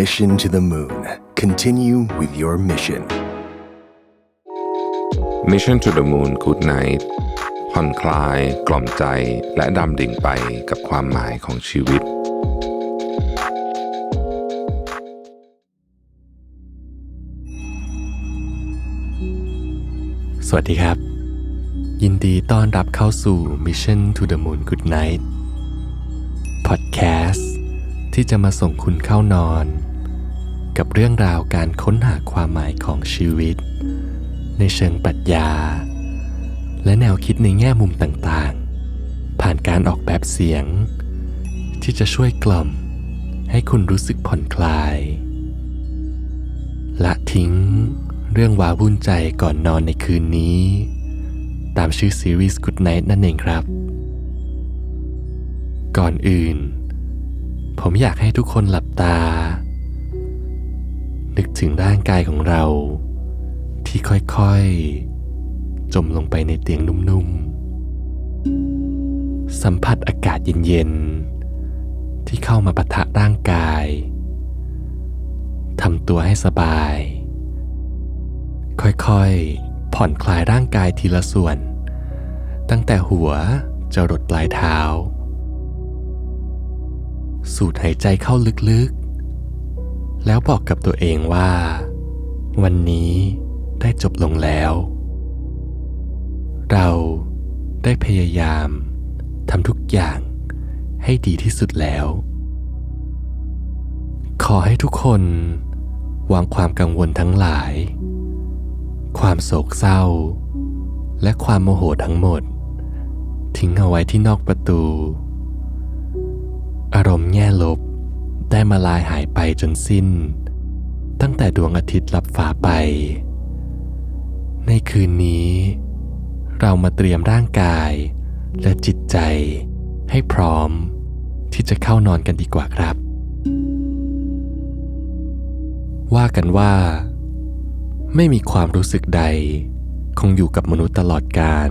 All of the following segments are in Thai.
Mission to the Moon. Continue with your mission. Mission to the Moon Good Night ผ่อนคลาย กล่อมใจ และดำดิ่งไปกับความหมายของชีวิต สวัสดีครับ ยินดีต้อนรับเข้าสู่ Mission to the Moon Good Night Podcast ที่จะมาส่งคุณเข้านอน กับเรื่องราวการค้นหาความหมายของชีวิต ในเชิงปรัชญา และแนวคิดในแง่มุมต่างๆ ผ่านการออกแบบเสียง ที่จะช่วยกล่อม ให้คุณรู้สึกผ่อนคลาย ละทิ้งเรื่องว้าวุ่นใจก่อนนอนในคืนนี้ ตามชื่อซีรีส์ Good Night นั่นเองครับ ก่อนอื่น ผมอยากให้ทุกคนหลับตา นึกถึงร่างกายของเราที่ค่อยๆ จมลงไปในเตียงนุ่มๆ สัมผัสอากาศเย็นๆ ที่เข้ามาปะทะร่างกาย ทำตัวให้สบาย ค่อยๆ ผ่อนคลายร่างกายทีละส่วน ตั้งแต่หัวจะรดปลายเท้า สูดหายใจเข้าลึกๆ แล้วบอกกับตัวเองว่า วันนี้ได้จบลงแล้ว เราได้พยายามทำทุกอย่างให้ดีที่สุดแล้ว ขอให้ทุกคนวางความกังวลทั้งหลาย ความโศกเศร้า และความโมโหทั้งหมด ทิ้งเอาไว้ที่นอกประตู อารมณ์แง่ลบ ได้มาลายหายไปจนสิ้น ตั้งแต่ดวงอาทิตย์ลับฟ้าไป ในคืนนี้ เรามาเตรียมร่างกาย และจิตใจให้พร้อม ที่จะเข้านอนกันดีกว่าครับ ว่ากันว่า ไม่มีความรู้สึกใด คงอยู่กับมนุษย์ตลอดกาล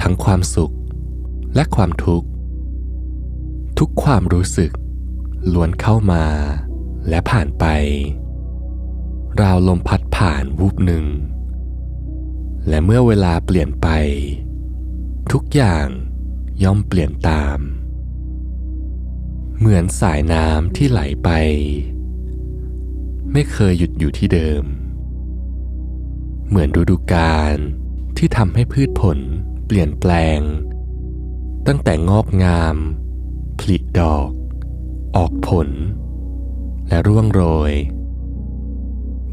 ทั้งความสุขและความทุกข์ ทุกความรู้สึกล้วนเข้ามาและผ่านไป ราวลมพัดผ่านวูบหนึ่ง และเมื่อเวลาเปลี่ยนไป ทุกอย่างย่อมเปลี่ยนตาม เหมือนสายน้ำที่ไหลไป ไม่เคยหยุดอยู่ที่เดิม เหมือนฤดูกาลที่ทำให้พืชผลเปลี่ยนแปลง ตั้งแต่งอกงาม ผลิดอก ออกผล และร่วงโรย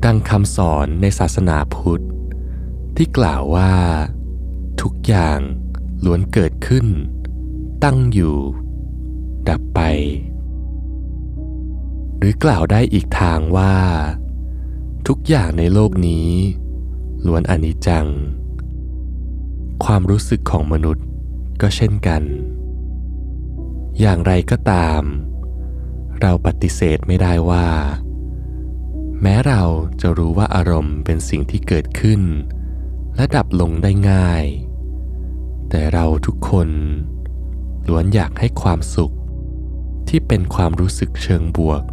ดังคำสอนในศาสนาพุทธ ที่กล่าวว่า ทุกอย่างล้วนเกิดขึ้น ตั้งอยู่ ดับไป หรือกล่าวได้อีกทางว่า ทุกอย่างในโลกนี้ล้วนอนิจจัง ความรู้สึกของมนุษย์ก็เช่นกัน อย่างไรก็ตาม เราปฏิเสธไม่ได้ว่า แม้เราจะรู้ว่าอารมณ์เป็นสิ่งที่เกิดขึ้น และดับลงได้ง่าย แต่เราทุกคนล้วนอยากให้ความสุข ที่เป็นความรู้สึกเชิงบวก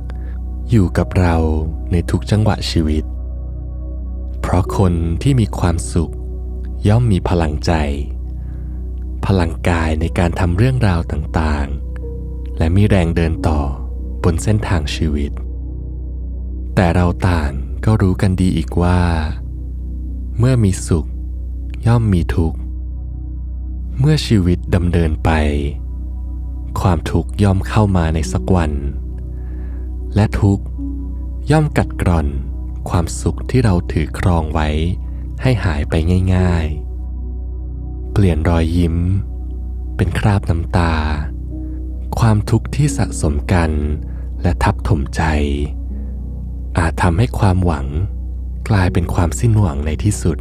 อยู่กับเราในทุกจังหวะชีวิต เพราะคนที่มีความสุขย่อมมีพลังใจ พลังกายในการทำเรื่องราวต่างๆ และมีแรงเดินต่อบนเส้นทางชีวิต แต่เราต่างก็รู้กันดีอีกว่า เมื่อมีสุขย่อมมีทุกข์ เมื่อชีวิตดำเนินไป ความทุกข์ย่อมเข้ามาในสักวัน และทุกข์ย่อมกัดกร่อนความสุขที่เราถือครองไว้ให้หายไปง่าย ๆ เปลี่ยนรอยยิ้ม เป็นคราบน้ำตา ความทุกข์ที่สะสมกันและทับถมใจ อาจทำให้ความหวังกลายเป็นความสิ้นหวังในที่สุด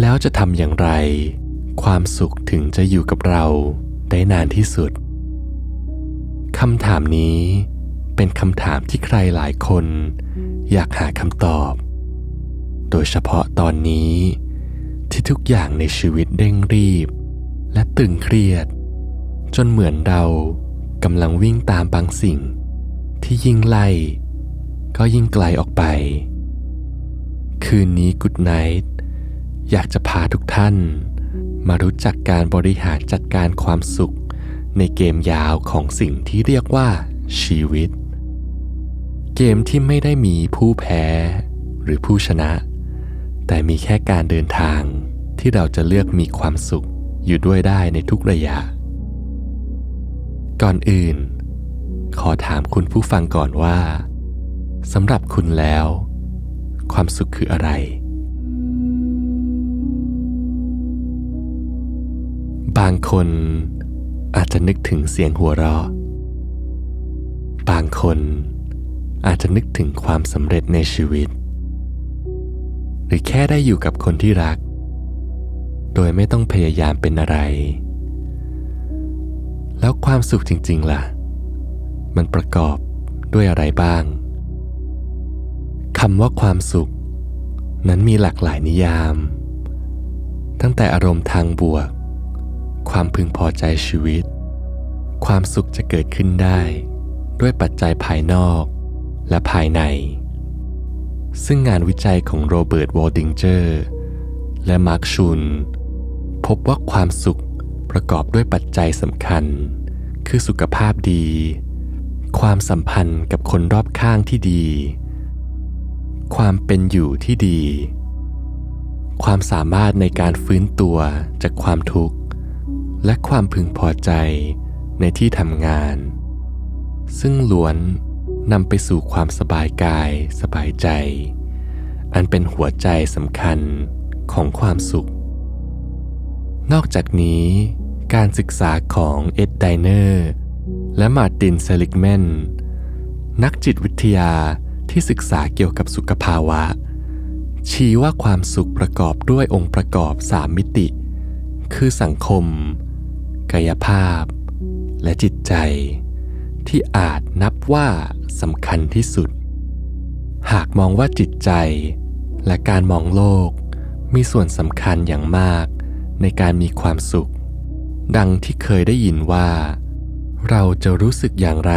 แล้วจะทำอย่างไร ความสุขถึงจะอยู่กับเราได้นานที่สุดคำถามนี้เป็นคำถามที่ใครหลายคน อยากหาคำตอบ โดยเฉพาะตอนนี้ที่ทุกอย่างในชีวิตเร่งรีบ และตึงเครียด จนเหมือนเรากำลังวิ่งตามบางสิ่ง ที่ยิ่งไล่ ก็ยิ่งไกลออกไป คืนนี้กุดไนท์อยากจะพาทุกท่าน มารู้จักการบริหารจัดการความสุข ในเกมยาวของสิ่งที่เรียกว่าชีวิต เกมที่ไม่ได้มีผู้แพ้หรือผู้ชนะ แต่มีแค่การเดินทางที่เราจะเลือกมีความสุขอยู่ด้วยได้ในทุกระยะ ก่อนอื่น ขอถามคุณผู้ฟังก่อนว่าสำหรับคุณแล้ว ความสุขคืออะไร บางคนอาจจะนึกถึงเสียงหัวเราะ บางคนอาจจะนึกถึงความสำเร็จในชีวิต หรือแค่ได้อยู่กับคนที่รัก โดยไม่ต้องพยายามเป็นอะไร แล้วความสุขจริง ๆ ล่ะ มันประกอบด้วยอะไรบ้างคำว่าความสุข นั้นมีหลากหลายนิยาม ตั้งแต่อารมณ์ทางบวก ความพึงพอใจชีวิต ความสุขจะเกิดขึ้นได้ ด้วยปัจจัยภายนอกและภายใน ซึ่งงานวิจัยของโรเบิร์ตวอลดิงเจอร์ และมาร์คชุน พบว่าความสุข ประกอบด้วยปัจจัยสำคัญ คือสุขภาพดี ความสัมพันธ์กับคนรอบข้างที่ดี ความเป็นอยู่ที่ดี ความสามารถในการฟื้นตัวจากความทุกข์ และความพึงพอใจในที่ทำงาน ซึ่งล้วนนำไปสู่ความสบายกายสบายใจ อันเป็นหัวใจสำคัญของความสุข นอกจากนี้ การศึกษาของเอ็ดไดเนอร์และมาร์ตินเซลิกแมนนักจิตวิทยาที่ศึกษาเกี่ยวกับสุขภาวะ ชี้ว่าความสุขประกอบด้วยองค์ประกอบสามมิติ คือสังคม กายภาพ และจิตใจ ที่อาจนับว่าสำคัญที่สุด หากมองว่าจิตใจ และการมองโลก มีส่วนสำคัญอย่างมากในการมีความสุข ดังที่เคยได้ยินว่า เราจะรู้สึกอย่างไร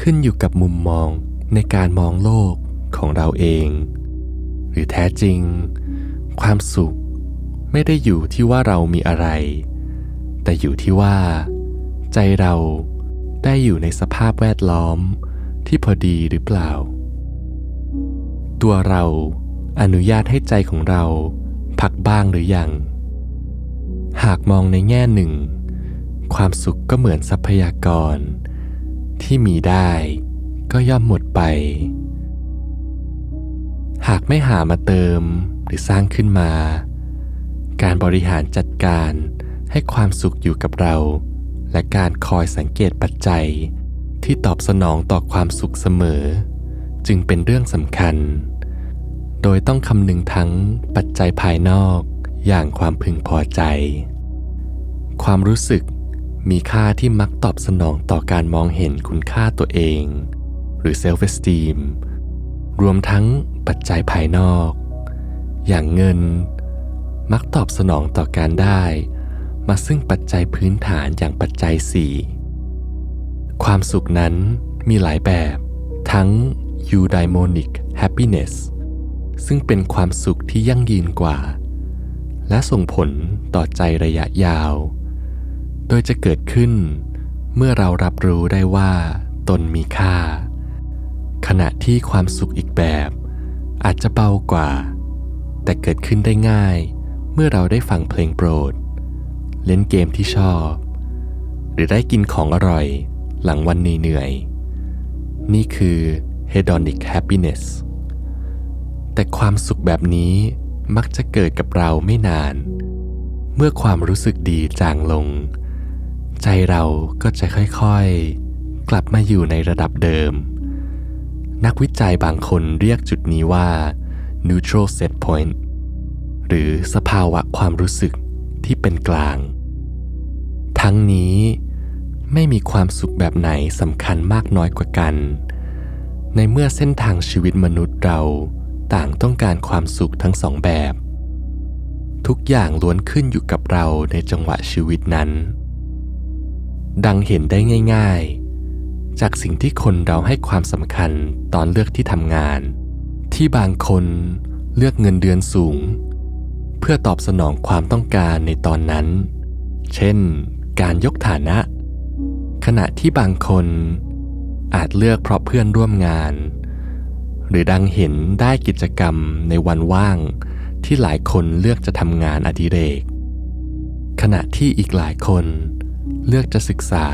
ขึ้นอยู่กับมุมมองในการมองโลกของเราเอง หรือแท้จริง ความสุขไม่ได้อยู่ที่ว่าเรามีอะไร แต่อยู่ที่ว่า ใจเราได้อยู่ในสภาพแวดล้อมที่พอดีหรือเปล่า ตัวเราอนุญาตให้ใจของเราพักบ้างหรือยัง หากมองในแง่หนึ่ง ความสุขก็เหมือนทรัพยากร ที่มีได้ก็ย่อมหมดไป หากไม่หามาเติมหรือสร้างขึ้นมา การบริหารจัดการให้ความสุขอยู่กับเรา และการคอยสังเกตปัจจัยที่ตอบสนองต่อความสุขเสมอ จึงเป็นเรื่องสำคัญ โดยต้องคำนึงทั้งปัจจัยภายนอก อย่างความพึงพอใจ ความรู้สึกมีค่าที่มักตอบสนองต่อการมองเห็นคุณค่าตัวเอง หรือ self esteem รวมทั้งปัจจัยภายนอก อย่างเงิน มักตอบสนองต่อการได้ มาซึ่งปัจจัยพื้นฐานอย่างปัจจัยสีความสุขนั้นมีหลายแบบ ทั้ง eudaimonic happiness ซึ่งเป็นความสุขที่ยั่งยืนกว่า และส่งผลต่อใจระยะยาว โดยจะเกิดขึ้นเมื่อเรารับรู้ได้ว่าตนมีค่า ขณะที่ความสุขอีกแบบ อาจจะเบากว่า แต่เกิดขึ้นได้ง่าย เมื่อเราได้ฟังเพลงโปรด เล่นเกมที่ชอบ หรือได้กินของอร่อยหลังวันเหนื่อย นี่คือ hedonic happiness แต่ความสุขแบบนี้ มักจะเกิดกับเราไม่นาน เมื่อความรู้สึกดีจางลง ใจเราก็จะค่อยๆ กลับมาอยู่ในระดับเดิม นักวิจัยบางคนเรียกจุดนี้ว่า neutral set point หรือสภาวะความรู้สึกที่เป็นกลาง ทั้งนี้ไม่มีความสุขแบบไหนสำคัญมากน้อยกว่ากัน ในเมื่อเส้นทางชีวิตมนุษย์เรา ต่างต้องการความสุขทั้งสองแบบ ทุกอย่างล้วนขึ้นอยู่กับเราในจังหวะชีวิตนั้น ดังเห็นได้ง่าย ๆ จากสิ่งที่คนเราให้ความสำคัญตอนเลือกที่ทำงาน ที่บางคนเลือกเงินเดือนสูง เพื่อตอบสนองความต้องการในตอนนั้น เช่น การยกฐานะ ขณะที่บางคนอาจเลือกเพราะเพื่อนร่วมงาน หรือดังเห็นได้กิจกรรมในวันว่าง ที่หลายคนเลือกจะทำงานอดิเรก ขณะที่อีกหลายคนเลือกจะศึกษา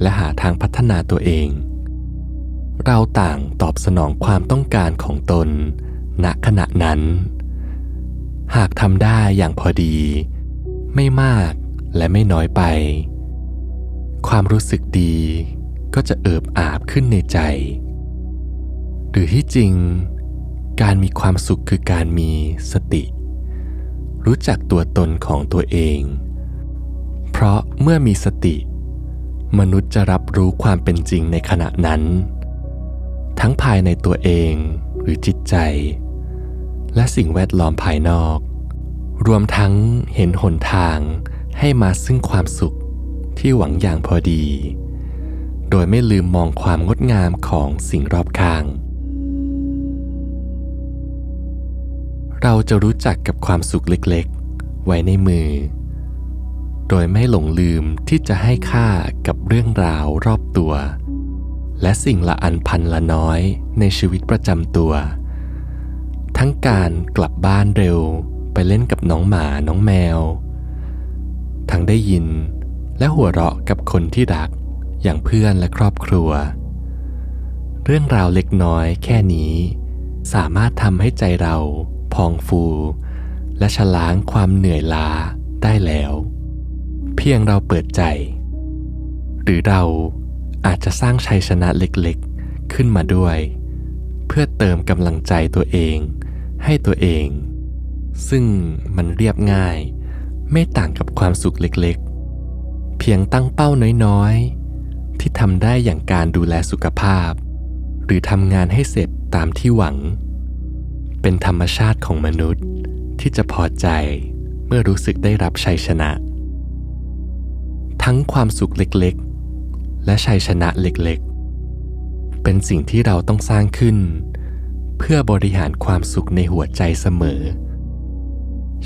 และหาทางพัฒนาตัวเอง เราต่างตอบสนองความต้องการของตน ณขณะนั้น หากทำได้อย่างพอดี ไม่มากและไม่น้อยไป ความรู้สึกดีก็จะเอิบอาบขึ้นในใจ หรือที่จริง การมีความสุขคือการมีสติ รู้จักตัวตนของตัวเอง เพราะเมื่อมีสติ มนุษย์จะรับรู้ความเป็นจริงในขณะนั้น ทั้งภายในตัวเองหรือจิตใจ และสิ่งแวดล้อมภายนอก รวมทั้งเห็นหนทางให้มาซึ่งความสุขที่หวังอย่างพอดี โดยไม่ลืมมองความงดงามของสิ่งรอบข้าง เราจะรู้จักกับความสุขเล็กๆ ไว้ในมือ โดยไม่หลงลืมที่จะให้ค่ากับเรื่องราวรอบตัว และสิ่งละอันพันละน้อยในชีวิตประจำตัว ทั้งการกลับบ้านเร็วไปเล่นกับน้องหมาน้องแมว ทั้งได้ยินและหัวเราะกับคนที่รักอย่างเพื่อนและครอบครัว เรื่องราวเล็กน้อยแค่นี้ สามารถทำให้ใจเรา พองฟู และชะล้างความเหนื่อยล้าได้แล้ว เพียงเราเปิดใจ หรือเราอาจจะสร้างชัยชนะเล็กๆขึ้นมาด้วย เพื่อเติมกำลังใจตัวเองให้ตัวเอง ซึ่งมันเรียบง่าย ไม่ต่างกับความสุขเล็กๆ เพียงตั้งเป้าน้อยๆ ที่ทำได้อย่างการดูแลสุขภาพ หรือทำงานให้เสร็จตามที่หวัง เป็นธรรมชาติของมนุษย์ ที่จะพอใจเมื่อรู้สึกได้รับชัยชนะ ทั้งความสุขเล็กๆ และชัยชนะเล็กๆ เป็นสิ่งที่เราต้องสร้างขึ้น เพื่อบริหารความสุขในหัวใจเสมอ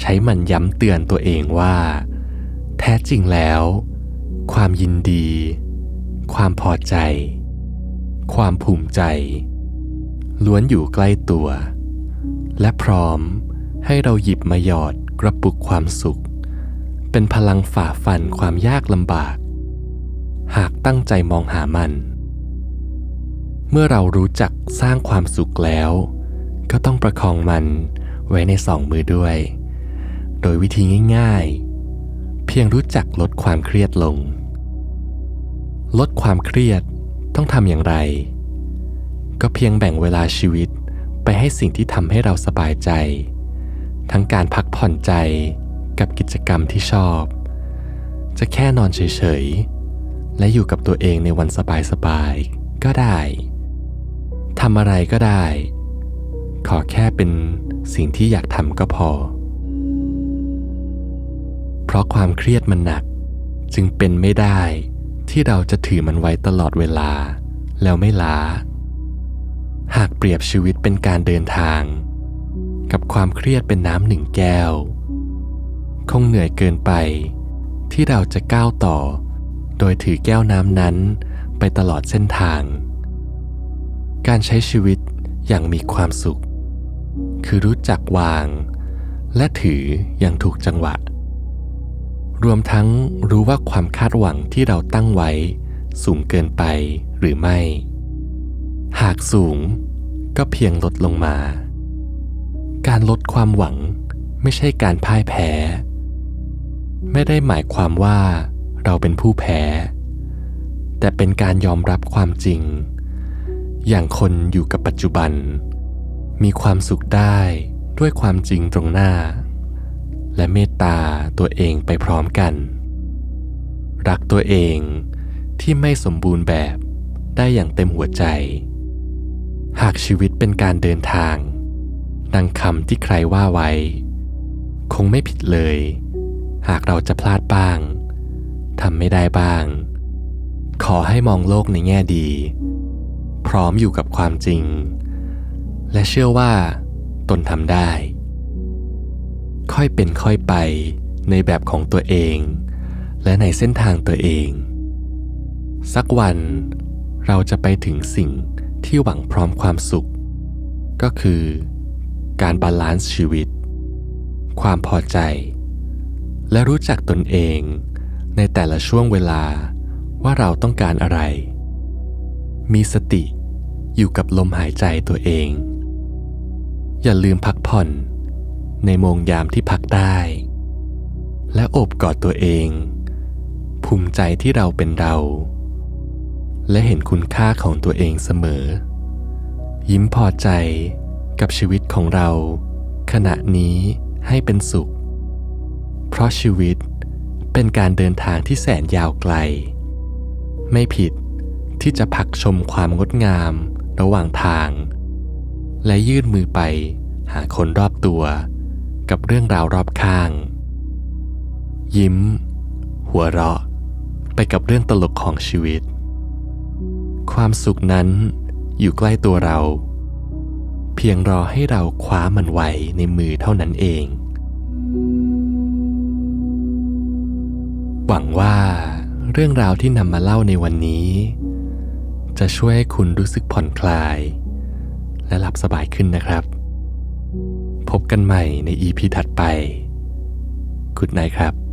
ใช้มันย้ำเตือนตัวเองว่า แท้จริงแล้ว ความยินดี ความพอใจ ความภูมิใจ ล้วนอยู่ใกล้ตัว และพร้อมให้เราหยิบมาหยอดกระปุกความสุข เป็นพลังฝ่าฟันความยากลำบาก หากตั้งใจมองหามัน เมื่อเรารู้จักสร้างความสุขแล้ว ก็ต้องประคองมันไว้ในสองมือด้วย โดยวิธีง่ายๆ เพียงรู้จักลดความเครียดลง ลดความเครียดต้องทำอย่างไร ก็เพียงแบ่งเวลาชีวิต ไปให้สิ่งที่ทำให้เราสบายใจ ทั้งการพักผ่อนใจกับกิจกรรมที่ชอบ จะแค่นอนเฉยๆ และอยู่กับตัวเองในวันสบายๆ ก็ได้ทำอะไรก็ได้ ขอแค่เป็นสิ่งที่อยากทำก็พอ เพราะความเครียดมันหนัก จึงเป็นไม่ได้ที่เราจะถือมันไว้ตลอดเวลา แล้วไม่ล้า หากเปรียบชีวิตเป็นการเดินทาง กับความเครียดเป็นน้ำหนึ่งแก้ว คงเหนื่อยเกินไป ที่เราจะก้าวต่อ โดยถือแก้วน้ำนั้นไปตลอดเส้นทาง การใช้ชีวิตอย่างมีความสุข คือรู้จักวาง และถืออย่างถูกจังหวะ รวมทั้งรู้ว่าความคาดหวังที่เราตั้งไว้ สูงเกินไปหรือไม่ หากสูงก็เพียงลดลงมา การลดความหวังไม่ใช่การพ่ายแพ้ ไม่ได้หมายความว่าเราเป็นผู้แพ้ แต่เป็นการยอมรับความจริง อย่างคนอยู่กับปัจจุบัน มีความสุขได้ด้วยความจริงตรงหน้า และเมตตาตัวเองไปพร้อมกัน รักตัวเองที่ไม่สมบูรณ์แบบได้อย่างเต็มหัวใจ หากชีวิตเป็นการเดินทาง ดังคำที่ใครว่าไว้ คงไม่ผิดเลย หากเราจะพลาดบ้างทำไม่ได้บ้าง ขอให้มองโลกในแง่ดี พร้อมอยู่กับความจริง และเชื่อว่า ตนทำได้ ค่อยเป็นค่อยไปในแบบของตัวเอง และในเส้นทางตัวเอง สักวันเราจะไปถึงสิ่ง ที่หวังพร้อมความสุข ก็คือ การบาลานซ์ชีวิต ความพอใจ และรู้จักตนเองในแต่ละช่วงเวลาว่าเราต้องการอะไร มีสติอยู่กับลมหายใจตัวเอง อย่าลืมพักผ่อนในโมงยามที่พักได้ และโอบกอดตัวเอง ภูมิใจที่เราเป็นเรา และเห็นคุณค่าของตัวเองเสมอ ยิ้มพอใจกับชีวิตของเรา ขณะนี้ให้เป็นสุข เพราะชีวิตเป็นการเดินทางที่แสนยาวไกล ไม่ผิดที่จะพักชมความงดงามระหว่างทาง และยื่นมือไปหาคนรอบตัวกับเรื่องราวรอบข้าง ยิ้ม หัวเราะ ไปกับเรื่องตลกของชีวิต ความสุขนั้นอยู่ใกล้ตัวเรา เพียงรอให้เราคว้ามันไว้ในมือเท่านั้นเอง หวังว่าเรื่องราวที่นำมาเล่าในวันนี้ จะช่วยให้คุณรู้สึกผ่อนคลาย และหลับสบายขึ้นนะครับ พบกันใหม่ใน EP ถัดไปกุดไนครับ